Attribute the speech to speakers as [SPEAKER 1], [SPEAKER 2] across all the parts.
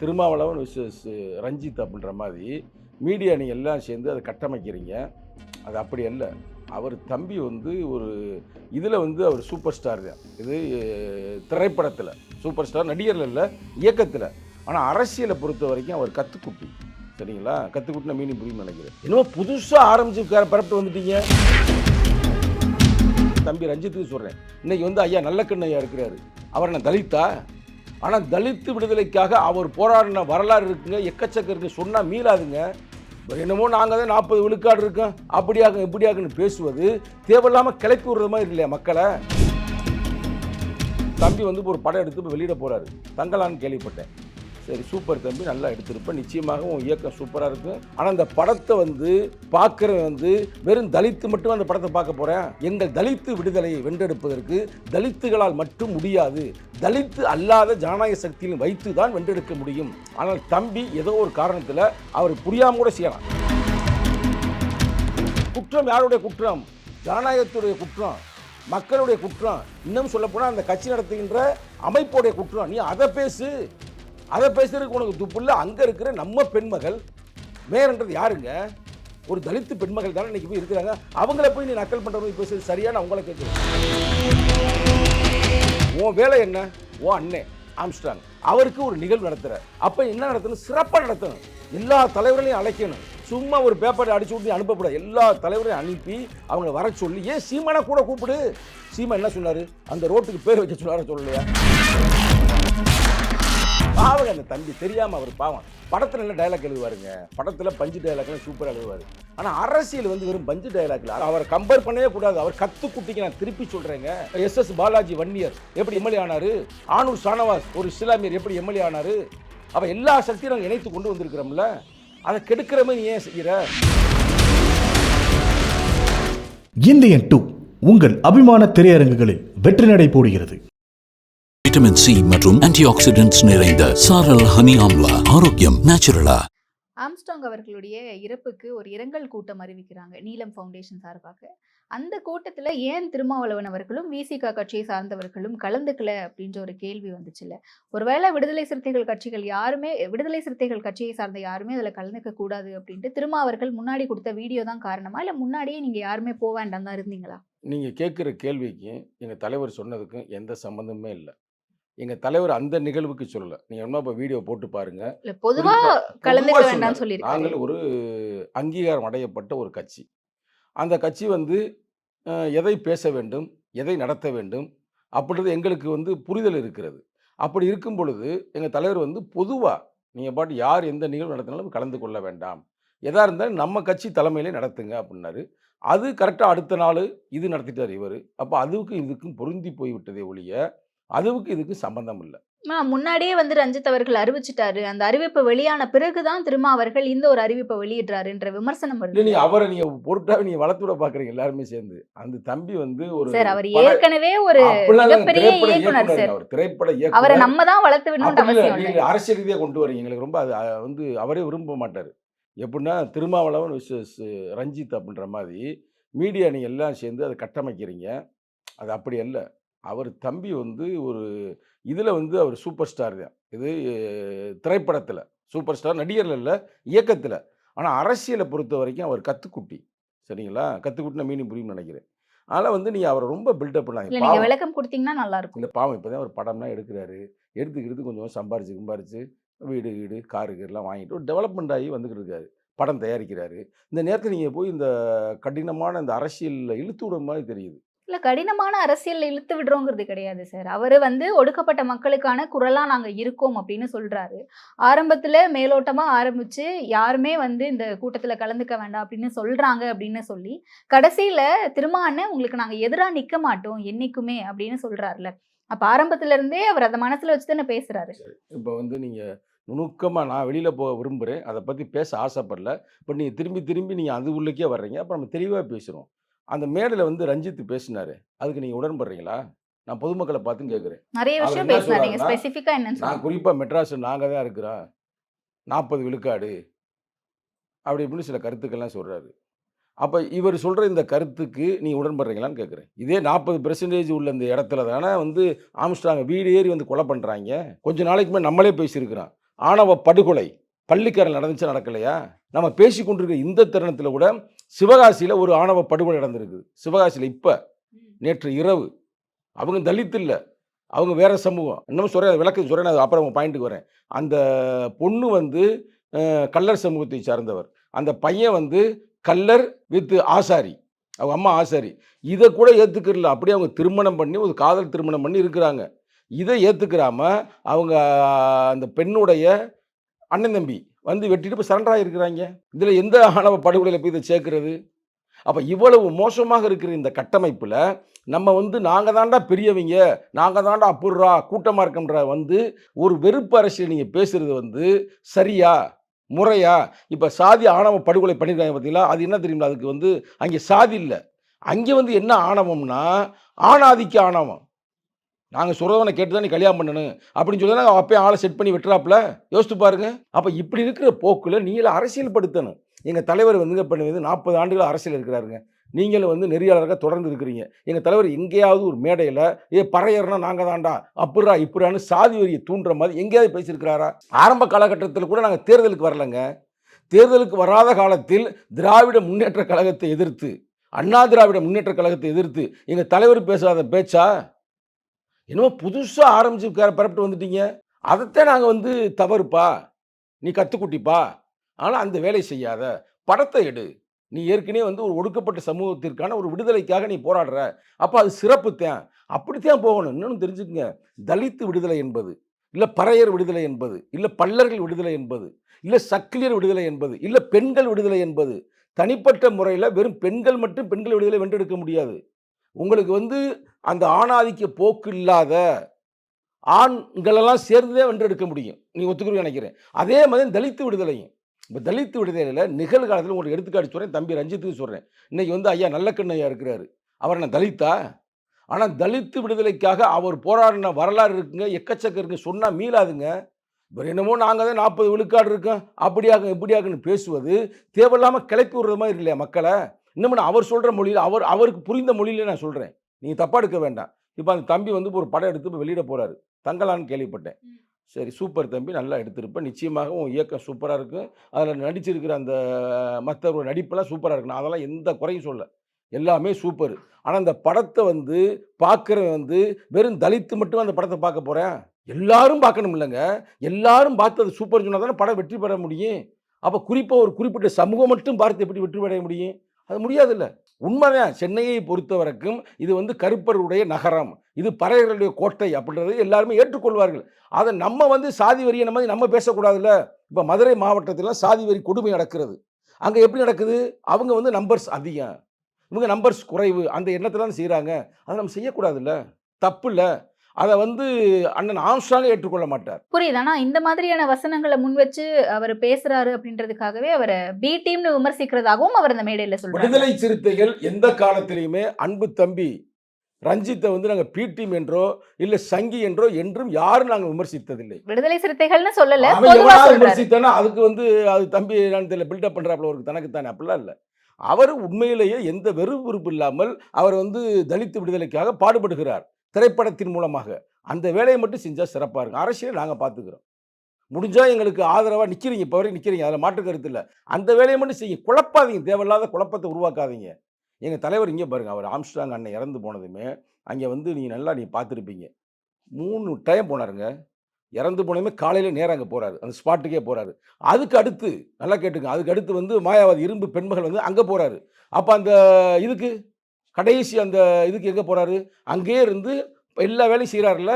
[SPEAKER 1] Thirumavalavan versus Ranjith அப்படின்ற மாதிரி media நீங்கள் எல்லாம் சேர்ந்து அதை கட்டமைக்கிறீங்க. அது அப்படி அல்ல. அவர் தம்பி வந்து ஒரு இதில் வந்து அவர் சூப்பர் ஸ்டார் தான். இது திரைப்படத்தில் சூப்பர் ஸ்டார் நடிகரில் இல்லை இயக்கத்தில். ஆனால் அரசியலை பொறுத்த வரைக்கும் அவர் கத்துக்குட்டி. சரிங்களா? கத்துக்குட்டின மீனிங் புரியும் நினைக்கிறேன். என்னமோ புதுசாக ஆரம்பிச்சு பரப்பிட்டு வந்துட்டீங்க. தம்பி ரஞ்சித்துக்கு சொல்கிறேன் இன்றைக்கி வந்து ஐயா நல்ல ஐயா இருக்கிறாரு. அவர் என்ன தலித்தா? ஆனால் தலித்து விடுதலைக்காக அவர் போராடின வரலாறு இருக்குங்க. எக்கச்சக்க இருக்கு சொன்னால் மீளாதுங்க. என்னமோ நாங்கள் தான் நாற்பது விழுக்காடு இருக்கோம். அப்படியாக இப்படியாகன்னு பேசுவது தேவையில்லாமல் கிளப்பி விடுற மாதிரி இல்லையா மக்களை? தம்பி வந்து ஒரு படம் எடுத்து இப்போ வெளியிட போகிறாரு தங்கலான்னு கேள்விப்பட்டேன். சரி சூப்பர் தம்பி நல்லா எடுத்திருப்பேன் நிச்சயமாக உன் இயக்கம் சூப்பராக இருக்கும் ஆனால் அந்த படத்தை வந்து பார்க்குறவன் வந்து வெறும் தலித்து மட்டும் அந்த படத்தை பார்க்க போகிறேன் எங்கள் தலித்து விடுதலையை வென்றெடுப்பதற்கு தலித்துகளால் மட்டும் முடியாது. தலித்து அல்லாத ஜனநாயக சக்தியிலும் வைத்து தான் வென்றெடுக்க முடியும். ஆனால் தம்பி ஏதோ ஒரு காரணத்தில் அவர் புரியாமல் கூட செய்யலாம். குற்றம் யாருடைய குற்றம்? ஜனநாயகத்துடைய குற்றம். மக்களுடைய குற்றம். இன்னும் சொல்லப்போனால் அந்த கட்சி நடத்துகின்ற அமைப்புடைய குற்றம். நீ அதை பேசு. அதை பேசுறதுக்கு உனக்கு துப்பு இல்லை அங்கே இருக்கிற நம்ம பெண்மகள். மேயர்ன்றது யாருங்க? ஒரு தலித்து பெண்மகள் தானே இன்றைக்கி போய் இருக்கிறாங்க. அவங்கள போய் நீ நக்கல் பண்ணுறது பேசுறது சரியான அவங்கள கேட்குறேன். உன் வேலை என்ன? ஓ அண்ணே ஆம்ஸ்டாங் அவருக்கு ஒரு நிகழ்வு நடத்துகிற அப்போ என்ன நடத்தணும்? சிறப்பாக நடத்தணும். எல்லா தலைவர்களையும் அழைக்கணும். சும்மா ஒரு பேப்பரை அடிச்சு விட்டு அனுப்பக்கூடாது. எல்லா தலைவரையும் அனுப்பி அவங்கள வர சொல்லி ஏன் சீமானை கூட கூப்பிடு. சீமா என்ன சொன்னார்? அந்த ரோட்டுக்கு பேர் வைக்க சொன்னார சொல்லலையா? பாவங்க அந்த தம்பி தெரியாம அவர் பாவம். படத்துல நல்ல டைலாக் எழுதுவாருங்க. படத்துல பஞ்சு டைலாக்லாம் சூப்பராக எழுதுவாரு. ஆனா அரசியல் வந்து வெறும் பஞ்சு டைலாக்ல அவரை கம்பேர் பண்ணவே கூடாது. அவர் கத்து குட்டிக்கு நான் திருப்பி சொல்றேங்க. எஸ் எஸ் பாலாஜி வன்னியர் எப்படி எம்எல்ஏ ஆனாரு? ஆனூர் ஷானவாஸ் ஒரு இஸ்லாமியர் எப்படி எம்எல்ஏ ஆனாரு? அவ எல்லா சக்தியும் நாங்கள் இணைத்து கொண்டு வந்திருக்கிறோம்ல. அதை கெடுக்கிற மாதிரி நீ ஏன் செய்கிற
[SPEAKER 2] இந்தியன் டூ உங்கள் அபிமான திரையரங்குகளில் வெற்றி நடை போடுகிறது.
[SPEAKER 3] விட்டமின் சி மற்றும் ஆன்டிஆக்சிடென்ட்ஸ் நிறைந்த சாரல் ஹனி ஆம்லா. ஆரோக்கியம் நேச்சுரலா
[SPEAKER 4] ஆம்ஸ்டாங் அவர்களுடைய இறப்புக்கு ஒரு இரங்கல் கூட்டம் அறிவிக்கிறாங்க நீலம் ஃபவுண்டேஷன் சார்பாக. அந்த கூட்டத்துல ஏன் திருமாவளவன் அவர்களும் விசிக கட்சியை சார்ந்தவர்களும் கலந்துக்கல அப்படின்ற ஒரு கேள்வி வந்துச்சுல்ல. ஒருவேளை விடுதலை சிறுத்தைகள் கட்சிகள் யாருமே விடுதலை சிறுத்தைகள் கட்சியை சார்ந்த யாருமே அதுல கலந்துக்க கூடாது அப்படின்ட்டு திருமா அவர்கள் முன்னாடி கொடுத்த வீடியோ தான் காரணமா? இல்ல முன்னாடியே நீங்க யாருமே போக வேண்டாம் தான் இருந்தீங்களா?
[SPEAKER 1] நீங்க கேட்குற கேள்விக்கும் எங்க தலைவர் சொன்னதுக்கும் எந்த சம்பந்தமே இல்லை. எங்க தலைவர் அந்த நிகழ்வுக்கு சொல்லல. நீங்க என்ன இப்போ வீடியோ போட்டு பாருங்க.
[SPEAKER 4] பொதுவா கலந்துக்க வேண்டாம்னு
[SPEAKER 1] நாங்கள் ஒரு அங்கீகாரம் அடையப்பட்ட ஒரு கட்சி. அந்த கட்சி வந்து எதை பேச வேண்டும் எதை நடத்த வேண்டும் அப்படின்றது எங்களுக்கு வந்து புரிதல் இருக்கிறது. அப்படி இருக்கும் பொழுது எங்கள் தலைவர் வந்து பொதுவாக நீங்கள் பாட்டு யார் எந்த நிகழ்வு நடத்தினாலும் கலந்து கொள்ள வேண்டாம். எதா இருந்தாலும் நம்ம கட்சி தலைமையிலே நடத்துங்க அப்படின்னாரு. அது கரெக்டாக அடுத்த நாள் இது நடத்திட்டார் இவர். அப்போ அதுக்கும் இதுக்கும் பொருந்தி போய் விட்டதே ஒழிய அதுவுக்கு இதுக்கு சம்பந்தம் இல்லை.
[SPEAKER 4] முன்னாடியே வந்து ரஞ்சித் அவர்கள் அறிவிச்சிட்டாரு. அந்த அறிவிப்பு வெளியான பிறகுதான் திருமா அவர்கள் இந்த ஒரு அறிவிப்பை வெளியிடுறாருன்ற விமர்சனம் வருது
[SPEAKER 1] நீ அவரை நீங்கள் பொருட்டாவே நீங்கள் வளர்த்து விட பார்க்குறீங்க எல்லாருமே சேர்ந்து. அந்த தம்பி வந்து ஒரு
[SPEAKER 4] சார் அவர் ஏற்கனவே ஒரு மிகப்பெரிய இயக்குனர் சார்.
[SPEAKER 1] அவர் திரைப்பட
[SPEAKER 4] அவரை
[SPEAKER 1] இயக்குனர்
[SPEAKER 4] நம்ம தான் வளர்த்து விடணும்னு அவசியம்
[SPEAKER 1] நீங்க
[SPEAKER 4] இல்லை
[SPEAKER 1] அரசியல் ரீதியாக கொண்டு வரீங்க. எங்களுக்கு ரொம்ப வந்து அவரே விரும்ப மாட்டார். எப்படின்னா திருமாவளவன் விசஸ் ரஞ்சித் அப்படின்ற மாதிரி மீடியா நீங்கள் எல்லாம் சேர்ந்து அதை கட்டமைக்கிறீங்க. அது அப்படி அல்ல. அவர் தம்பி வந்து ஒரு இதில் வந்து அவர் சூப்பர் ஸ்டார் தான். இது திரைப்படத்தில். சூப்பர் ஸ்டார் நடிகரில் இல்லை இயக்கத்தில். ஆனால் அரசியலை பொறுத்த வரைக்கும் அவர் கத்துக்குட்டி. சரிங்களா? கத்துக்குட்டின மீனிங் புரியும் நினைக்கிறேன். அதனால் வந்து நீங்கள் அவரை ரொம்ப பில்டப் பண்ணாங்க.
[SPEAKER 4] விளக்கம் கொடுத்தீங்கன்னா நல்லா இருக்கும்
[SPEAKER 1] இல்லை பாவம். இப்போ தான் ஒரு படம்லாம் எடுக்கிறாரு. எடுத்துக்கிறது கொஞ்சம் சம்பாரிச்சு சம்பாரிச்சு வீடு வீடு காரு கீரெலாம் வாங்கிட்டு ஒரு டெவலப்மெண்ட் ஆகி வந்துக்கிட்டு இருக்காரு. படம் தயாரிக்கிறாரு. இந்த நேரத்தில் நீங்கள் போய் இந்த கடினமான இந்த அரசியலில் இழுத்து விடுற மாதிரி தெரியுது.
[SPEAKER 4] இல்லை கடினமான அரசியலில் இழுத்து விடுறோங்கிறது கிடையாது சார் அவர் வந்து ஒடுக்கப்பட்ட மக்களுக்கான குரலாக நாங்கள் இருக்கோம் அப்படின்னு சொல்கிறாரு ஆரம்பத்தில் மேலோட்டமாக ஆரம்பித்து யாருமே வந்து இந்த கூட்டத்தில் கலந்துக்க வேண்டாம் அப்படின்னு சொல்கிறாங்க அப்படின்னு சொல்லி கடைசியில திருமான்னு உங்களுக்கு நாங்கள் எதிராக நிற்க மாட்டோம் என்னைக்குமே அப்படின்னு சொல்கிறாருல அப்போ ஆரம்பத்துலேருந்தே அவர் அதை மனசில் வச்சு தானே பேசுகிறாரு
[SPEAKER 1] இப்போ வந்து நீங்கள் நுணுக்கமாக நான் வெளியில் போக விரும்புகிறேன் அதை பற்றி பேச ஆசைப்படல. பட் நீங்கள் திரும்பி திரும்பி நீங்கள் அது உள்ளக்கே வர்றீங்க. அப்போ நம்ம தெளிவாக பேசுகிறோம் அந்த மேடையில் வந்து ரஞ்சித் பேசினாரு. அதுக்கு நீங்கள் உடன்படுறீங்களா? நான் பொதுமக்களை பார்த்து கேட்குறேன்.
[SPEAKER 4] நிறைய விஷயம் பேசினாரு
[SPEAKER 1] நான் குறிப்பாக மெட்ராஸ் நாங்கள் தான் இருக்கிறோம். நாற்பது விழுக்காடு. அப்படி இப்படின்னு சில கருத்துக்கள்லாம் சொல்கிறாரு அப்போ இவர் சொல்கிற இந்த கருத்துக்கு நீ உடன்படுறீங்களான்னு கேட்குறேன். இதே நாற்பது பெர்சன்டேஜ் உள்ள இந்த இடத்துல தானே வந்து ஆம்ஸ்டாங்க வீடு ஏறி வந்து கொலை பண்ணுறாங்க கொஞ்ச நாளைக்கு முன்னாடி நம்மளே பேசியிருக்கிறோம் ஆணவ படுகொலை. பள்ளிக்கரையில் நடந்துச்சு நடக்கலையா? நம்ம பேசி கொண்டிருக்கிற இந்த தருணத்தில் கூட சிவகாசியில் ஒரு ஆணவ படுகொலை நடந்திருக்கு சிவகாசியில் இப்போ நேற்று இரவு. அவங்க தலித் இல்லை. அவங்க வேற சமூகம். இன்னும் சொல்கிறேன் விளக்கு சொல்கிறேன் அது அப்புறம் பாயிண்ட்டுக்கு வரேன். அந்த பொண்ணு வந்து கல்லர் சமூகத்தை சார்ந்தவர். அந்த பையன் வந்து கல்லர் வித் ஆசாரி. அவங்க அம்மா ஆசாரி. இதை கூட ஏற்றுக்கிறல அப்படியே அவங்க திருமணம் பண்ணி ஒரு காதல் திருமணம் பண்ணி இருக்கிறாங்க. இதை ஏற்றுக்கிறாம அவங்க அந்த பெண்ணுடைய அண்ணன் தம்பி வந்து வெட்டிட்டு போய் சரண்டர் ஆகிருக்கிறாங்க இதில் எந்த ஆணவ படுகொலையில் போய் இதை சேர்க்கிறது? அப்போ இவ்வளவு மோசமாக இருக்கிற இந்த கட்டமைப்பில் நம்ம வந்து நாங்கள் தாண்டா பெரியவங்க நாங்கள் தாண்டா அப்புறா கூட்டமாக இருக்கன்ற வந்து ஒரு வெறுப்பு அரசியல் நீங்கள் பேசுகிறது வந்து சரியா முறையா? இப்போ சாதி ஆணவ படுகொலை பண்ணியிருக்காங்க பார்த்தீங்களா அது என்ன தெரியுங்களா? அதுக்கு வந்து அங்கே சாதி இல்லை. அங்கே வந்து என்ன ஆணவம்னா ஆணாதிக்க ஆணவம். நாங்கள் சொல்கிறவனை கேட்டு தான் நீ கல்யாணம் பண்ணணும் அப்படின்னு சொல்லி நாங்கள் அப்பயே ஆளை செட் பண்ணி விட்டுறாப்ல யோசித்து பாருங்க. அப்போ இப்படி இருக்கிற போக்கில் நீங்களும் அரசியல் படுத்தணும் எங்கள் தலைவர் வந்துங்க பண்ணுவது நாற்பது ஆண்டுகள் அரசியல் இருக்கிறாருங்க. நீங்களும் வந்து நெறியாளராக தொடர்ந்து இருக்கிறீங்க. எங்கள் தலைவர் எங்கேயாவது ஒரு மேடையில் ஏ பறையர்னா நாங்கள் தாண்டா அப்புறா இப்படான்னு சாதி வரியை தூண்டுற மாதிரி எங்கேயாவது பேசியிருக்கிறாரா? ஆரம்ப காலகட்டத்தில் கூட நாங்கள் தேர்தலுக்கு வரலங்க. தேர்தலுக்கு வராத காலத்தில் திராவிட முன்னேற்ற கழகத்தை எதிர்த்து அண்ணா திராவிட முன்னேற்ற கழகத்தை எதிர்த்து எங்கள் தலைவர் பேசாத பேச்சா? என்னமோ புதுசாக ஆரம்பிச்சு பரப்பிட்டு வந்துட்டீங்க. அதைத்தான் நாங்கள் வந்து தவறுப்பா. நீ கற்றுக்குட்டிப்பா ஆனால் அந்த வேலை செய்யாத. படத்தை எடு. நீ ஏற்கனவே வந்து ஒரு ஒடுக்கப்பட்ட சமூகத்திற்கான ஒரு விடுதலைக்காக நீ போராடுற. அப்போ அது சிறப்பு தான் அப்படித்தான் போகணும். இன்னொன்று தெரிஞ்சுக்கங்க. தலித்து விடுதலை என்பது இல்லை பறையர் விடுதலை என்பது இல்லை பல்லர்கள் விடுதலை என்பது இல்லை சக்கிலியர் விடுதலை என்பது இல்லை பெண்கள் விடுதலை என்பது தனிப்பட்ட முறையில் வெறும் பெண்கள் மட்டும் பெண்கள் விடுதலை வென்றெடுக்க முடியாது. உங்களுக்கு வந்து அந்த ஆணாதிக்க போக்கு இல்லாத ஆண்களெல்லாம் சேர்ந்தே வென்றெடுக்க முடியும். நீ ஒத்துக்கிறீங்க நினைக்கிறேன். அதே மாதிரி தலித்து விடுதலையும். இப்போ தலித்து விடுதலையில் நிகழ்காலத்தில் உங்களுக்கு எடுத்துக்காட்டு சொல்கிறேன் தம்பி ரஞ்சித்துக்கு சொல்கிறேன் இன்னைக்கு வந்து ஐயா நல்ல நல்லக்கண்ணையா இருக்கிறாரு. அவர் என்ன தலித்தா? ஆனால் தலித்து விடுதலைக்காக அவர் போராடின வரலாறு இருக்குங்க எக்கச்சக்கம் இருக்குங்க சொன்னால் மீளாதுங்க. இவர் என்னமோ நாங்கள் தான் நாற்பது விழுக்காடு இருக்கோம். அப்படியாக இப்படியாகுன்னு பேசுவது தேவையில்லாமல் கிளப்பி விடுற மாதிரி இல்லையா மக்களை? இன்னும் நான் அவர் சொல்கிற மொழியில் அவர் அவருக்கு புரிந்த மொழியில் நான் சொல்கிறேன் நீங்கள் தப்பாக எடுக்க வேண்டாம். இப்போ அந்த தம்பி வந்து ஒரு படம் எடுத்து இப்போ வெளியிட போகிறாரு தங்கலான்னு கேள்விப்பட்டேன். சரி சூப்பர் தம்பி நல்லா எடுத்திருப்பேன் நிச்சயமாக உன் இயக்கம் சூப்பராக இருக்கும் அதில் நடிச்சிருக்கிற அந்த மற்றவரோட நடிப்பெல்லாம் சூப்பராக இருக்கு. நான் அதெல்லாம் எந்த குறையும் சொல்ல. எல்லாமே சூப்பர். ஆனால் அந்த படத்தை வந்து பார்க்குறவன் வந்து வெறும் தலித்து மட்டும் அந்த படத்தை பார்க்க போகிறேன் எல்லாரும் பார்க்கணும் இல்லைங்க. எல்லாரும் பார்த்து அது சூப்பர் சொன்னால் தானே படம் வெற்றி பெற முடியும். அப்போ குறிப்பாக ஒரு குறிப்பிட்ட சமூகம் மட்டும் பார்த்து எப்படி வெற்றி பெற முடியும்? அது முடியாதுல்ல. உண்மைதான். சென்னையை பொறுத்த வரைக்கும் இது வந்து கருப்பருடைய நகரம். இது பறையர்களுடைய கோட்டை அப்படின்றது எல்லாருமே ஏற்றுக்கொள்வார்கள். அதை நம்ம வந்து சாதி வரியை நம்ம நம்ம பேசக்கூடாதுல்ல? இப்போ மதுரை மாவட்டத்தில் சாதி வரி கொடுமை நடக்கிறது. அங்கே எப்படி நடக்குது? அவங்க வந்து நம்பர்ஸ் அதிகம். இவங்க நம்பர்ஸ் குறைவு. அந்த எண்ணத்தில் தான் செய்கிறாங்க அதை நம்ம செய்யக்கூடாதுல்ல? தப்பு இல்லை. அதை வந்து அண்ணன் ஆம்ஸ்டாங்க ஏற்றுக்கொள்ள மாட்டார்.
[SPEAKER 4] புரியுது. ஆனா இந்த மாதிரியான வசனங்களை முன் வச்சு அவர் பேசுறாரு அப்படின்றதுக்காகவே அவரை பி டீம்னு விமர்சிக்கிறதாகவும் அவர் அந்த மேடையில சொல்றாரு.
[SPEAKER 1] விடுதலை சிறுத்தைகள் எந்த காலத்திலையுமே அன்பு தம்பி ரஞ்சித்தை வந்து நாங்கள் பி டீம் என்றோ இல்லை சங்கி என்றோ என்றும் யாரும் நாங்கள் விமர்சித்ததில்லை.
[SPEAKER 4] விடுதலை சிறுத்தைகள்னு சொல்லல
[SPEAKER 1] அவன் விமர்சித்தானா அதுக்கு வந்து அது தம்பி நான் தெரியல பில்டப் பண்ணுறாப்புல அவருக்கு தனக்கு தானே அப்படிலாம் இல்லை. அவர் உண்மையிலேயே எந்த வெறுப்பு இல்லாமல் அவர் வந்து தலித்து விடுதலைக்காக பாடுபடுகிறார். திரைப்படத்தின் மூலமாக. அந்த வேலையை மட்டும் செஞ்சால் சிறப்பாக இருக்கும். அரசியலை நாங்கள் பார்த்துக்கிறோம். முடிஞ்சால் எங்களுக்கு ஆதரவாக நிற்கிறீங்க இப்போ வரைக்கும் நிற்கிறீங்க அதில் மாற்று கருத்து இல்லை. அந்த வேலையை மட்டும் செய்ய குழப்பாதீங்க. தேவையில்லாத குழப்பத்தை உருவாக்காதீங்க. எங்கள் தலைவர் இங்கே பாருங்க. அவர் ஆம்ஸ்டாங் அண்ணன் இறந்து போனதுமே அங்கே வந்து நீங்கள் நல்லா நீங்கள் பார்த்துருப்பீங்க. மூணு டைம் போனாருங்க. இறந்து போனதுமே காலையில் நேரம் அங்கே போகிறாரு அந்த ஸ்பாட்டுக்கே போகிறாரு அதுக்கு அடுத்து நல்லா கேட்டுங்க அதுக்கு அடுத்து வந்து மாயாவாதி இரும்பு பெண்மகள் வந்து அங்கே போகிறாரு அப்போ அந்த இதுக்கு? கடைசி அந்த இதுக்கு எங்கே போகிறாரு அங்கேயே இருந்து எல்லா வேலையும் செய்கிறாருல்ல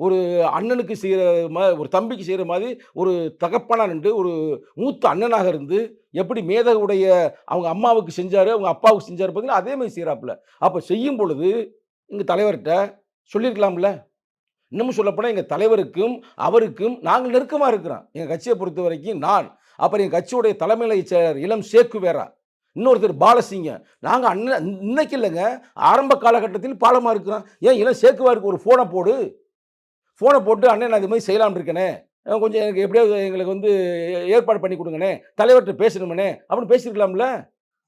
[SPEAKER 1] ஒரு அண்ணனுக்கு செய்கிற மா ஒரு தம்பிக்கு செய்கிற மாதிரி ஒரு தகப்பனாக நின்று ஒரு மூத்த அண்ணனாக இருந்து எப்படி மேதகுடைய அவங்க அம்மாவுக்கு செஞ்சார் அவங்க அப்பாவுக்கு செஞ்சார் பார்த்தீங்கன்னா அதே மாதிரி செய்கிறாப்புல அப்போ செய்யும் பொழுது எங்கள் தலைவர்கிட்ட சொல்லியிருக்கலாம்ல? இன்னமும் சொல்லப்போனால் எங்கள் தலைவருக்கும் அவருக்கும் நாங்கள் நெருக்கமாக இருக்கிறோம். எங்கள் கட்சியை பொறுத்த வரைக்கும் நான் அப்புறம் எங்கள் கட்சியுடைய தலைமையில செயலர் இளம் சேக்கு வேறா. இன்னொருத்தர் பாலசிங்க. நாங்கள் அண்ணன் இன்னைக்கு இல்லைங்க. ஆரம்ப காலகட்டத்தில் பாலமாக இருக்கிறோம் ஏன் இல்லை சேக்குவாருக்கு ஒரு ஃபோனை போடு. ஃபோனை போட்டு அண்ணன் நான் இது மாதிரி செய்யலாம்னு இருக்கேனே. கொஞ்சம் எனக்கு எப்படியாவது எங்களுக்கு வந்து ஏற்பாடு பண்ணி கொடுங்கண்ணே. தலைவர்கிட்ட பேசணுமண்ணே. அப்படின்னு பேசியிருக்கலாம்ல.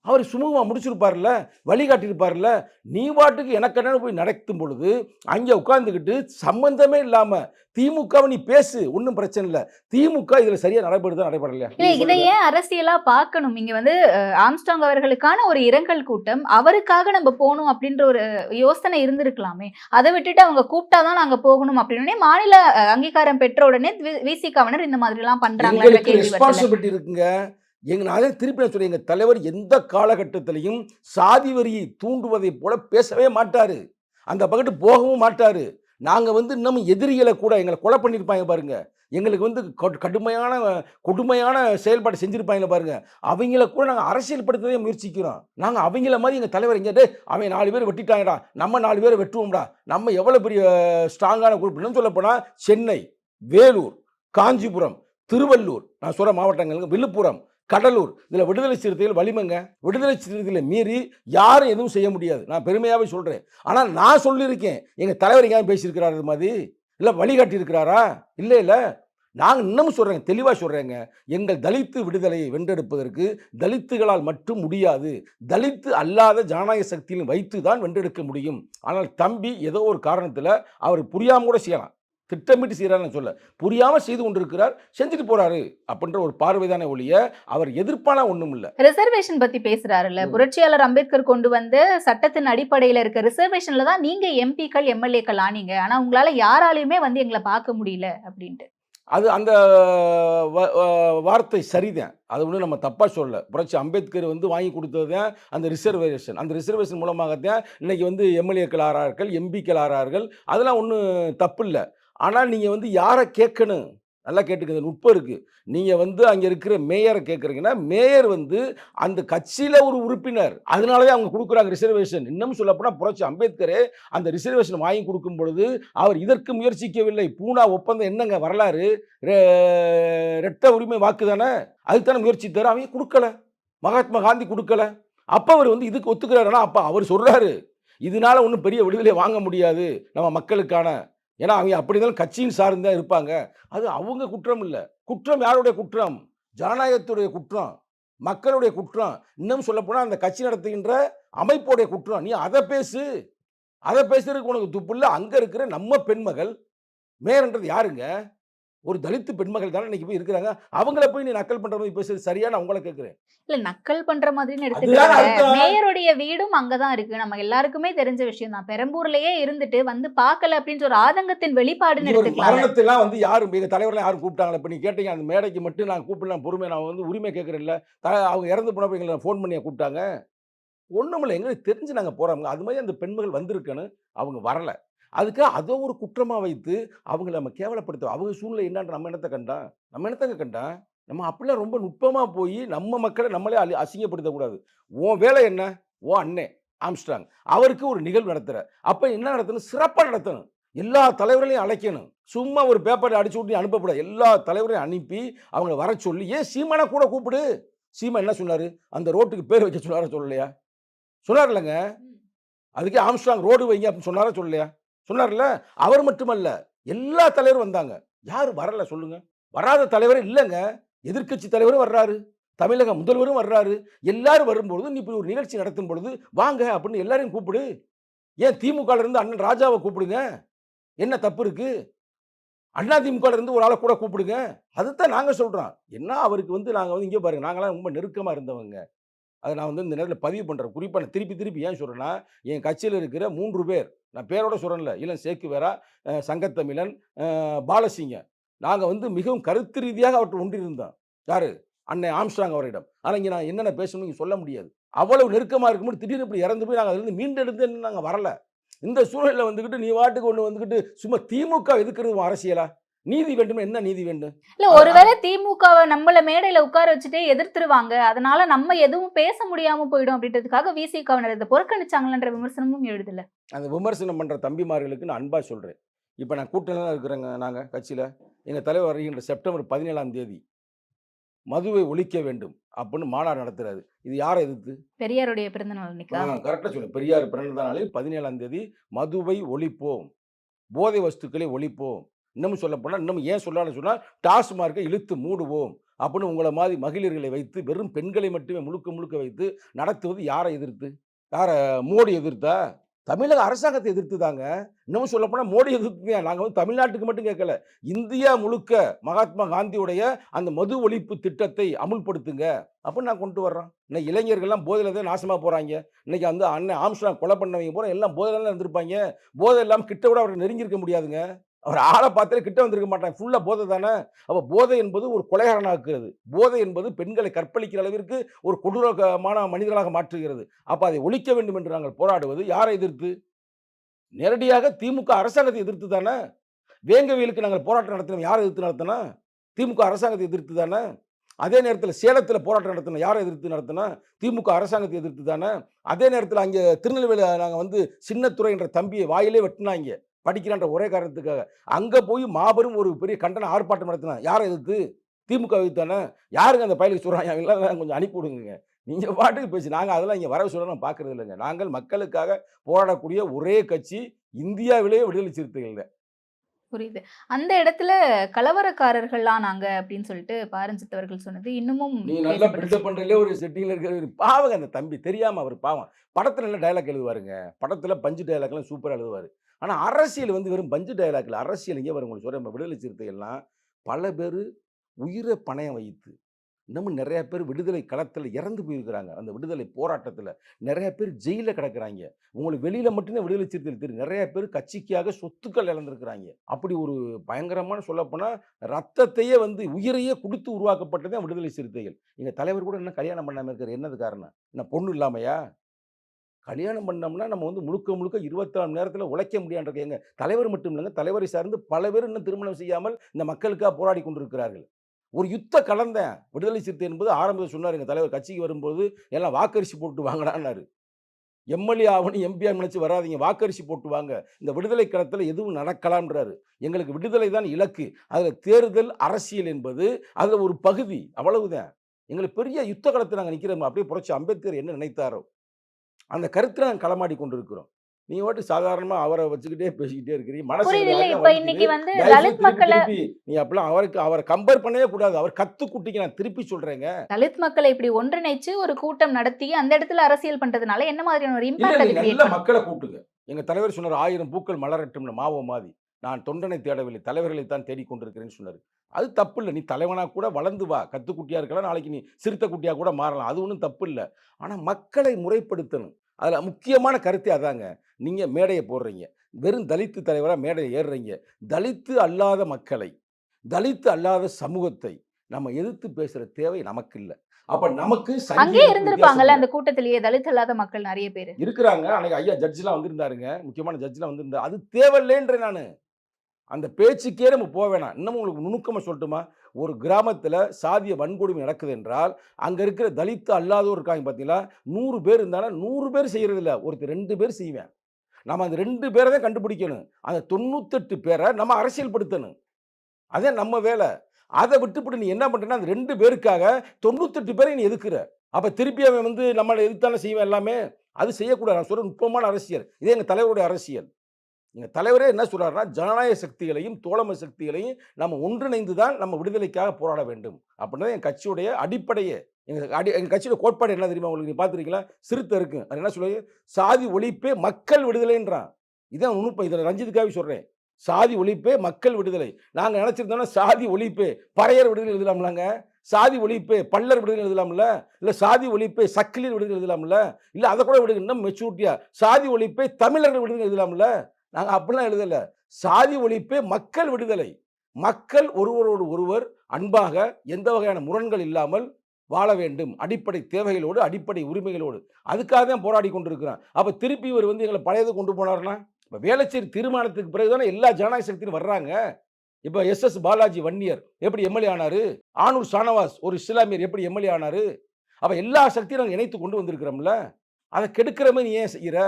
[SPEAKER 1] அவர் சுமூகமாக முடிச்சிருப்பார்ல வழிகாட்டியிருப்பார்ல நீ பாட்டுக்கு எனக்கு என்னன்னு போய் நடத்தும் பொழுது அங்கே உட்கார்ந்துக்கிட்டு சம்பந்தமே இல்லாமல் திமுகவை நீ பேசு ஒன்றும் பிரச்சனை இல்லை. திமுக இதில் சரியாக நடைபெறுதா நடைபெறலையா
[SPEAKER 4] இல்ல இதை ஏன் அரசியலா பார்க்கணும்? இங்க வந்து ஆம்ஸ்டாங் அவர்களுக்கான ஒரு இரங்கல் கூட்டம் அவருக்காக நம்ம போகணும் அப்படின்ற ஒரு யோசனை இருந்திருக்கலாமே. அதை விட்டுட்டு அவங்க கூப்பிட்டாதான் நாங்க போகணும் அப்படின்னு மாநில அங்கீகாரம் பெற்ற உடனே விசிகாவினர் இந்த மாதிரி எல்லாம் பண்றாங்க
[SPEAKER 1] எங்களுக்கு
[SPEAKER 4] கேள்வி வருதுல்ல.
[SPEAKER 1] ரெஸ்பான்சிபிலிட்டி இருக்குங்க. எங்க நான் திருப்பி நான் சொல்றேன். தலைவர் எந்த காலகட்டத்திலையும் சாதி வரியை தூண்டுவதை போல பேசவே மாட்டார். அந்த பக்கத்து போகவும் மாட்டார். நாங்கள் வந்து இன்னமும் எதிரிகளை கூட எங்களை கொலை பண்ணியிருப்பாங்க பாருங்க. எங்களுக்கு வந்து கடுமையான கொடுமையான செயல்பாடு செஞ்சுருப்பாங்க பாருங்க. அவங்கள கூட நாங்கள் அரசியல்படுத்ததே முயற்சிக்கிறோம். நாங்கள் அவங்கள மாதிரி எங்கள் தலைவர் எங்கே அவன் நாலு பேர் வெட்டிட்டாங்கடா. நம்ம நாலு பேர் வெட்டுவோம்டா. நம்ம எவ்வளோ பெரிய ஸ்ட்ராங்கான குரூப் இன்னும் சொல்லப்போனால் சென்னை வேலூர் காஞ்சிபுரம் திருவள்ளூர் நான் சொல்கிற மாவட்டங்களுக்கு விழுப்புரம் கடலூர். இதில் விடுதலை சிறுத்தைகள் வலிமைங்க. விடுதலை சிறுத்தைகளை மீறி யாரும் எதுவும் செய்ய முடியாது. நான் பெருமையாகவே சொல்கிறேன் ஆனால் நான் சொல்லியிருக்கேன். எங்கள் தலைவர் எங்கேயும் பேசியிருக்கிறாரு இது மாதிரி? இல்லை வழிகாட்டியிருக்கிறாரா? இல்லை இல்லை. நாங்கள் இன்னமும் சொல்கிறேங்க தெளிவாக சொல்கிறேங்க எங்கள் தலித்து விடுதலையை வென்றெடுப்பதற்கு தலித்துகளால் மட்டும் முடியாது. தலித்து அல்லாத ஜனநாயக சக்தியிலும் வைத்து தான் வென்றெடுக்க முடியும். ஆனால் தம்பி ஏதோ ஒரு காரணத்தில் அவர் புரியாமல் கூட செய்யலாம். திட்டமிட்டு செய்கிறாருன்னு சொல்ல. புரியாமல் செய்து கொண்டிருக்கிறார் செஞ்சுட்டு போறாரு அப்படின்ற ஒரு பார்வை தானே ஒழிய அவர் எதிர்ப்பான ஒன்றும் இல்லை
[SPEAKER 4] ரிசர்வேஷன் பத்தி பேசுறாருல்ல.
[SPEAKER 1] ம்.
[SPEAKER 4] புரட்சியாளர் அம்பேத்கர் கொண்டு வந்த சட்டத்தின் அடிப்படையில இருக்க ரிசர்வேஷன்ல தான் நீங்க எம்பிக்கள் எம்எல்ஏக்கள் ஆனீங்க. ஆனா உங்களால யாராலையுமே வந்து எங்களை பார்க்க முடியல அப்படின்ட்டு.
[SPEAKER 1] அது அந்த வார்த்தை சரிதான். அது ஒன்றும் நம்ம தப்பாக சொல்லல. புரட்சி அம்பேத்கர் வந்து வாங்கி கொடுத்தது தான் அந்த ரிசர்வேஷன் அந்த ரிசர்வேஷன் மூலமாகத்தான் இன்னைக்கு வந்து எம்எல்ஏக்கள் ஆறார்கள் எம்பிக்கள் ஆறார்கள். அதெல்லாம் ஒன்றும் தப்பு இல்லை ஆனால் நீங்கள் வந்து யாரை கேட்கணும்? நல்லா கேட்டுக்கிறது நுட்பம் இருக்குது நீங்கள் வந்து அங்கே இருக்கிற மேயரை கேட்குறீங்கன்னா மேயர் வந்து அந்த கட்சியில் ஒரு உறுப்பினர். அதனாலவே அவங்க கொடுக்குறாங்க ரிசர்வேஷன். இன்னும் சொல்லப்போனால் புரட்சி அம்பேத்கரே அந்த ரிசர்வேஷன் வாங்கி கொடுக்கும் பொழுது அவர் இதற்கு முயற்சிக்கவில்லை. பூனா ஒப்பந்தம் என்னங்க வரலாறு? ரெட்ட உரிமை வாக்கு தானே? அதுதானே தர அவங்க கொடுக்கல. மகாத்மா காந்தி கொடுக்கல. அப்போ அவர் வந்து இதுக்கு ஒத்துக்கிறாருன்னா அப்போ அவர் சொல்கிறாரு இதனால ஒன்றும் பெரிய விடுதலை வாங்க முடியாது. நம்ம மக்களுக்கான ஏன்னா அவங்க அப்படி இருந்தாலும் கட்சியின் தான் இருப்பாங்க. அது அவங்க குற்றம் இல்லை. குற்றம் யாருடைய குற்றம்? ஜனநாயகத்துடைய குற்றம். மக்களுடைய குற்றம். இன்னும் சொல்லப்போனால் அந்த கட்சி நடத்துகின்ற அமைப்போடைய குற்றம். நீ அதை பேசு. அதை பேசுறதுக்கு உனக்கு துப்பு இல்லை. அங்கே இருக்கிற நம்ம பெண்மகள். மேயர்ன்றது யாருங்க? ஒரு தலித்து பெண்மகள் தானே இன்னைக்கு போய் இருக்கிறாங்க. அவங்கள போய் நீ நக்கல் பண்ற மாதிரி பேசுறது சரியா? நான் உங்களை கேட்குறேன்.
[SPEAKER 4] இல்ல நக்கல் பண்ற மாதிரின்னு
[SPEAKER 1] அர்த்தம்.
[SPEAKER 4] மேயருடைய வீடும் அங்கதான் இருக்கு. நம்ம எல்லாருக்குமே தெரிஞ்ச விஷயம் தான். பெரம்பூர்லயே இருந்துட்டு வந்து பார்க்கல அப்படின்ற ஒரு ஆதங்கத்தின் வெளிப்பாடுன்னு எடுத்துக்கலாம்.
[SPEAKER 1] மரணத்தெல்லாம் வந்து யாரும் எங்க தலைவர்லாம் யாரும் கூப்பிட்டாங்களா? இப்போ நீ கேட்டீங்க அந்த மேடைக்கு மட்டும் நான் கூப்பிடலாம் பொறுமை நான் வந்து உரிமை கேட்குறேன்ல. த அவங்க இறந்து போனப்ப எங்களை ஃபோன் பண்ணி கூப்பிட்டாங்க. ஒன்றுமில்லை எங்களுக்கு தெரிஞ்சு நாங்கள் போகிறோம் அது மாதிரி அந்த பெண்மகள் வந்திருக்கன்னு அவங்க வரல. அதுக்கு அதை ஒரு குற்றமாக வைத்து அவங்கள நம்ம கேவலப்படுத்த அவங்க சூழ்நிலை என்னன்ற நம்ம என்னத்தை கண்டா? நம்ம என்னத்தங்க கண்டா? நம்ம அப்படிலாம் ரொம்ப நுட்பமாக போய் நம்ம மக்களை நம்மளே அலி அசிங்கப்படுத்தக்கூடாது உன் வேலை என்ன? ஓ அண்ணே. ஆம்ஸ்ட்ராங். அவருக்கு ஒரு நிகழ்வு நடத்துகிற அப்போ என்ன நடத்தணும்? சிறப்பாக நடத்தணும். எல்லா தலைவர்களையும் அழைக்கணும். சும்மா ஒரு பேப்பரை அடிச்சு விட்டு அனுப்பக்கூடாது. எல்லா தலைவரையும் அனுப்பி அவங்கள வர சொல்லி ஏன் சீமானை கூட கூப்பிடு. சீமா என்ன சொன்னார்? அந்த ரோட்டுக்கு பேர் வைக்க சொன்னாரா சொல்லலையா? சொன்னார் இல்லைங்க. அதுக்கே ஆம்ஸ்ட்ராங் ரோடு வைங்க அப்படின்னு சொன்னாரா சொல்லலையா? சொன்னார்ல? அவர் மட்டுமல்ல. எல்லா தலைவரும் வந்தாங்க. யார்? வரல சொல்லுங்க. வராத தலைவரே இல்லைங்க. எதிர்க்கட்சி தலைவரும் வர்றாரு. தமிழக முதல்வரும் வர்றாரு. எல்லாரும் வரும்பொழுது நீ இப்படி ஒரு நிகழ்ச்சி நடத்தும் பொழுது வாங்க அப்படின்னு எல்லாரையும் கூப்பிடு. ஏன் திமுகலேருந்து இருந்து அண்ணன் ராஜாவை கூப்பிடுங்க? என்ன தப்பு இருக்கு? அண்ணா திமுகலேருந்து இருந்து ஒரு ஆளை கூட கூப்பிடுங்க. அதுதான் நாங்கள் சொல்கிறோம் என்ன அவருக்கு வந்து நாங்கள் வந்து இங்கே பாருங்க நாங்களாம் ரொம்ப நெருக்கமாக இருந்தவங்க. அதை நான் வந்து இந்த நேரத்தில் பதிவு பண்ணுறேன் குறிப்பாக நான் திருப்பி திருப்பி ஏன் சொல்கிறேன்னா என் கட்சியில் இருக்கிற மூன்று பேர் நான் பேரோட சொல்கிறேன்ல இல்லை சேக்கு வேரா சங்கத்தமிழன் பாலசிங்க. நாங்கள் வந்து மிகவும் கருத்து ரீதியாக அவற்றை ஒன்றிருந்தோம் யாரு? அன்னை ஆம்ஸ்டாங் அவரிடம். ஆனால் இங்கே நான் என்னென்ன பேசணும்னு சொல்ல முடியாது. அவ்வளவு நெருக்கமாக இருக்கும்போது திடீர்னு இப்படி இறந்து போய் நாங்கள் அதுலேருந்து மீண்டெடுத்து நாங்கள் வரல. இந்த சூழலில் வந்துக்கிட்டு நீ வாட்டுக்கு ஒன்று வந்துக்கிட்டு சும்மா திமுக எதுக்குறது அரசியலா? நீதி வேண்டும் என்ன நீதி வேண்டும்?
[SPEAKER 4] இல்ல ஒருவேளை திமுகவை நம்மள மேடையில உட்கார வச்சுட்டே எதிர்த்துருவாங்க. அதனால நம்ம எதுவும் பேச முடியாம போயிடும் அப்படின்றதுக்காக விசிகாவினர் இதை புறக்கணிச்சாங்களன்ற விமர்சனமும் எழுதுல.
[SPEAKER 1] அந்த விமர்சனம் பண்ணுற தம்பிமார்களுக்கு நான் அன்பாக சொல்கிறேன் இப்போ நான் கூட்டணியில் இருக்கிறேங்க நாங்கள் கட்சியில். எங்கள் தலைவர் வருகின்ற செப்டம்பர் பதினேழாம் தேதி மதுவை ஒழிக்க வேண்டும் அப்படின்னு மாநாடு நடத்துறாரு. இது யாரை எதிர்த்து?
[SPEAKER 4] பெரியாருடைய பிறந்த நாள்
[SPEAKER 1] கரெக்டாக சொல்லு பெரியார் பிறந்த நாளில் பதினேழாம் தேதி மதுவை ஒழிப்போம். போதை வஸ்துக்களை ஒழிப்போம். இன்னமும் சொல்லப்போனால் இன்னும் ஏன் சொல்லலாம்னு சொன்னால் டாஸ்மார்க்கை இழுத்து மூடுவோம் அப்படின்னு உங்களை மாதிரி மகளிர்களை வைத்து வெறும் பெண்களை மட்டுமே முழுக்க முழுக்க வைத்து நடத்துவது யாரை எதிர்த்து? யாரை மோடி எதிர்த்தா? தமிழக அரசாங்கத்தை எதிர்த்து தாங்க இன்னமும் சொல்லப்போனால் மோடி எதிர்த்து நாங்கள் வந்து தமிழ்நாட்டுக்கு மட்டும் கேட்கல. இந்தியா முழுக்க மகாத்மா காந்தியுடைய அந்த மது ஒழிப்பு திட்டத்தை அமுல்படுத்துங்க அப்படின்னு நான் கொண்டு வர்றோம் இன்னைக்கு இளைஞர்கள்லாம் போதையில் தான் நாசமாக போகிறாங்க இன்னைக்கு வந்து அண்ணன் ஆம்ஸ்டாங் கொலை பண்ணவங்க பூரா எல்லாம் போதையில தான் இருந்திருப்பாங்க. போதை இல்லாமல் கிட்ட விட அவரை நெருங்கியிருக்க முடியாதுங்க. அவர் ஆளை பார்த்தாலே கிட்ட வந்திருக்க மாட்டாங்க ஃபுல்லாக போதை தானே? அப்போ போதை என்பது ஒரு கொலைகாரனாக்குறது போதை என்பது பெண்களை கற்பழிக்கிற அளவிற்கு ஒரு கொடூரமான மனிதர்களாக மாற்றுகிறது. அப்போ அதை ஒழிக்க வேண்டும் என்று நாங்கள் போராடுவது யாரை எதிர்த்து? நேரடியாக திமுக அரசாங்கத்தை எதிர்த்து தானே? வேங்கவியலுக்கு நாங்கள் போராட்டம் நடத்தினோம். யாரை எதிர்த்து நடத்தினா? திமுக அரசாங்கத்தை எதிர்த்து தானே? அதே நேரத்தில் சேலத்தில் போராட்டம் நடத்தினோம். யாரை எதிர்த்து நடத்தினா? திமுக அரசாங்கத்தை எதிர்த்து தானே? அதே நேரத்தில் அங்கே திருநெல்வேலியில் நாங்கள் வந்து சின்னத்துறை என்ற தம்பியை வாயிலே வெட்டினாங்க. படிக்கிறான்ற ஒரே காரணத்துக்காக. அங்கே போய் மாபெரும் ஒரு பெரிய கண்டன ஆர்ப்பாட்டம் நடத்தினோம் யாரை எதிர்த்து? திமுக எதிர்த்தானே யாருங்க அந்த பயலுக்கு சொல்கிறாங்க அவங்களாம் கொஞ்சம் அனுப்பி விடுங்க நீங்கள் பாட்டுக்கு பேசி. நாங்கள் அதெல்லாம் இங்கே வரவு சொல்ல நான் பார்க்கறது இல்லைங்க. நாங்கள் மக்களுக்காக போராடக்கூடிய ஒரே கட்சி இந்தியாவிலேயே விடுதலை சிறுத்தைகள் தான்
[SPEAKER 4] புரியுது. அந்த இடத்துல கலவரக்காரர்கள்லாம் நாங்க அப்படின்னு சொல்லிட்டு பாரஞ்சித் அவர்கள் சொன்னது இன்னமும்
[SPEAKER 1] நீ நல்லா. பில்டப் பண்றதுலே ஒரு செட்டிங்ல இருக்கிற பாவங்க அந்த தம்பி. தெரியாம அவர் பாவம். படத்துல நல்ல டயலாக் எழுதுவாருங்க. படத்துல பஞ்சு டயலாக்லாம் சூப்பரா எழுதுவாரு. ஆனால் அரசியல் வந்து வெறும் பஞ்சு டயலாக்ல அரசியல் இங்கே வரும்? உங்களுக்கு சொல்றேன். விடுதலை சிறுத்தைகள்லாம் பல பேர் உயிரை பணயம் வைத்து இன்னமும் நிறையா பேர் விடுதலை களத்தில் இறந்து போயிருக்கிறாங்க. அந்த விடுதலை போராட்டத்தில் நிறையா பேர் ஜெயிலில் கிடக்கிறாங்க. உங்களுக்கு வெளியில் மட்டும்தான் விடுதலை சிறுத்தைகள் தெரியும். நிறைய பேர் கட்சிக்காக சொத்துக்கள் இழந்திருக்கிறாங்க. அப்படி ஒரு பயங்கரமான சொல்லப்போனால் ரத்தத்தையே வந்து உயிரையே கொடுத்து உருவாக்கப்பட்டதே விடுதலை சிறுத்தைகள். எங்கள் தலைவர் கூட இன்னும் கல்யாணம் பண்ணாமல் இருக்கிற என்னது காரணம்? என்ன பொண்ணு இல்லாமையா? கல்யாணம் பண்ணோம்னா நம்ம வந்து முழுக்க முழுக்க இருபத்தாறு நேரத்தில் உழைக்க முடியான்ற எங்கள் தலைவர் மட்டும் இல்லைங்க. தலைவரை சார்ந்து பல பேர் இன்னும் திருமணம் செய்யாமல் இந்த மக்களுக்காக போராடி கொண்டிருக்கிறார்கள். ஒரு யுத்த கலந்த விடுதலை சிறுத்தை என்பது ஆரம்பத்தில் சொன்னார் எங்கள் தலைவர் கட்சிக்கு வரும்போது எல்லாம் வாக்கரிசி போட்டு வாங்கினான்னாரு எம்எல்ஏ ஆகணும் எம்பிஆர் நினச்சி வராதீங்க. வாக்கரிசி போட்டு வாங்க. இந்த விடுதலை களத்தில் எதுவும் நடக்கலாம்ன்றாரு. எங்களுக்கு விடுதலை தான் இலக்கு. அதில் தேர்தல் அரசியல் என்பது அதில் ஒரு பகுதி. அவ்வளவுதான். எங்களுக்கு பெரிய யுத்த களத்தில் நாங்கள் நிற்கிறோம் அப்படியே புரட்சி அம்பேத்கர் என்ன நினைத்தாரோ. அந்த கருத்தில் நாங்கள் களமாடி கொண்டிருக்கிறோம். நீ வாட்டு சாதாரணமாக அவரை வச்சுக்கிட்டே பேசிக்கிட்டே இருக்கிறீங்க. மனசு நீ அப்படிலாம் அவருக்கு அவரை கம்பேர் பண்ணவே கூடாது. அவர் கத்து குட்டிக்கு நான் திருப்பி சொல்றேங்க.
[SPEAKER 4] தலித் மக்களை இப்படி ஒன்றிணைச்சு ஒரு கூட்டம் நடத்தி அந்த இடத்துல அரசியல் பண்றதுனால என்ன மாதிரியான ஒரு இம்பாக்ட்
[SPEAKER 1] மக்களை கூட்டுங்க. எங்க தலைவர் சொன்னார் ஆயிரம் பூக்கள் மலரட்டும்னு. மாவோ மாதி நான் தொண்டனை தேடவில்லை தலைவர்களை தான் தேடிக்கொண்டிருக்கிறேன்னு சொன்னார். அது தப்பு இல்லை நீ தலைவனா கூட வளர்ந்து வா. கத்துக்குட்டியா இருக்கலாம் நாளைக்கு நீ சிறுத்தை குட்டியா கூட மாறலாம். அது ஒன்றும் தப்பு இல்லை ஆனா மக்களை முறைப்படுத்தணும். அதுல முக்கியமான கருத்தே அதாங்க. நீங்க மேடையை போடுறீங்க. வெறும் தலித்து தலைவரா மேடையை ஏறுறீங்க. தலித்து அல்லாத மக்களை தலித்து அல்லாத சமூகத்தை நம்ம எதிர்த்து பேசுற தேவை நமக்கு இல்லை அப்ப நமக்கு சங்கீதத்துக்கு
[SPEAKER 4] இருந்திருப்பாங்கல்ல அந்த கூட்டத்திலேயே தலித் அல்லாத மக்கள் நிறைய பேர்.
[SPEAKER 1] இருக்கிறாங்க. அன்னைக்கு ஐயா ஜட்ஜ்லாம் வந்திருந்தாருங்க. முக்கியமான ஜட்ஜ்லாம் வந்திருந்தாரு அது தேவையில்லைன்றேன் நான். அந்த பேச்சுக்கே நம்ம போக வேணாம். இன்னமும் உங்களுக்கு நுணுக்கமாக சொல்லட்டுமா? ஒரு கிராமத்தில் சாதிய வன்கொடுமை நடக்குது என்றால் அங்கே இருக்கிற தலித்து அல்லாதோர் இருக்காங்க பார்த்தீங்களா நூறு பேர் இருந்தாலும் நூறு பேர் செய்கிறதில்ல ஒருத்தர் ரெண்டு பேர் செய்வேன். நம்ம அந்த ரெண்டு பேரை தான் கண்டுபிடிக்கணும். அந்த தொண்ணூத்தெட்டு பேரை நம்ம அரசியல்படுத்தணும். அதே நம்ம வேலை. அதை விட்டுப்பட்டு நீ என்ன பண்ணுறேன்னா அந்த ரெண்டு பேருக்காக தொண்ணூத்தெட்டு பேரை நீ எதுக்குற? அப்போ திருப்பி அவன் வந்து நம்மளை எதிர்த்தானே செய்வேன் எல்லாமே? அது செய்யக்கூடாது. நான் சொல்கிற நுட்பமான அரசியல். இதே எங்கள் தலைவருடைய அரசியல். எங்கள் தலைவரே என்ன சொல்கிறாருன்னா ஜனநாயக சக்திகளையும் தோழமை சக்திகளையும் நம்ம ஒன்றிணைந்து தான் நம்ம விடுதலைக்காக போராட வேண்டும். அப்படின்னா என் கட்சியுடைய அடிப்படையே. எங்கள் அடி எங்கள் கட்சியோட கோட்பாடு என்ன தெரியுமா உங்களுக்கு நீ பார்த்துருக்கீங்களா? சிறுத்தை இருக்கு. அது என்ன சொல்லுங்க சாதி ஒழிப்பே மக்கள் விடுதலைன்றான். இதான் நுணுப்பம் இதில் ரஞ்சித்துக்காக சொல்கிறேன் சாதி ஒழிப்பே மக்கள் விடுதலை. நாங்கள் நினச்சிருந்தோம்னா சாதி ஒழிப்பே பறையர் விடுதலை எழுதலாம்லாங்க. சாதி ஒழிப்பே பல்லர் விடுதலை எழுதலாம்ல. இல்லை சாதி ஒழிப்பே சக்கிலியர் விடுதலை எழுதலாம்ல. இல்லை அதை கூட விடுங்க. இன்னும் மெச்சூரிட்டியா சாதி ஒழிப்பே தமிழர்கள் விடுதலை எழுதலாம்ல. நாங்கள் அப்படிலாம் எழுதலை. சாதி ஒழிப்பே மக்கள் விடுதலை. மக்கள் ஒருவரோடு ஒருவர் அன்பாக எந்த வகையான முரண்கள் இல்லாமல் வாழ வேண்டும். அடிப்படை தேவைகளோடு அடிப்படை உரிமைகளோடு. அதுக்காக தான் போராடி கொண்டிருக்கிறான். அப்போ திருப்பி இவர் வந்து எங்களை பழையது கொண்டு போனார்னா இப்போ வேளச்சேரி தீர்மானத்துக்கு பிறகு தானே எல்லா ஜனநாயக சக்தியும் வர்றாங்க. இப்போ எஸ் எஸ் பாலாஜி வன்னியர் எப்படி எம்எல்ஏ ஆனாரு? ஆனூர் ஷானவாஸ் ஒரு இஸ்லாமியர் எப்படி எம்எல்ஏ ஆனாரு? அப்போ எல்லா சக்தியும் நாங்கள் இணைத்து கொண்டு வந்திருக்கிறோம்ல. அதை கெடுக்கிற மாதிரி நீ ஏன் செய்கிற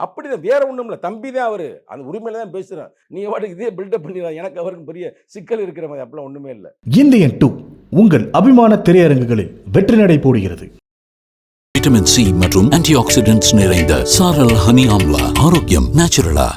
[SPEAKER 1] அப்படிதான் வேற ஒன்றும் இல்லை. தம்பி தான் அவர். அந்த உரிமையில தான் பேசுகிறேன் நீ வாட்டுக்கு இதே பில்டப் பண்ணிடலாம். எனக்கு அவருக்கு பெரிய சிக்கல் இருக்கிற மாதிரி. அப்படிலாம் ஒன்றுமே இல்லை.
[SPEAKER 2] இந்தியன் டூ உங்கள் அபிமான திரையரங்குகளில் வெற்றி நடை போடுகிறது.
[SPEAKER 3] விட்டமின் சி மற்றும் ஆன்டி ஆக்சிடென்ட்ஸ் நிறைந்த சாரல் ஹனி ஆம்லா. ஆரோக்கியம் நேச்சுரலா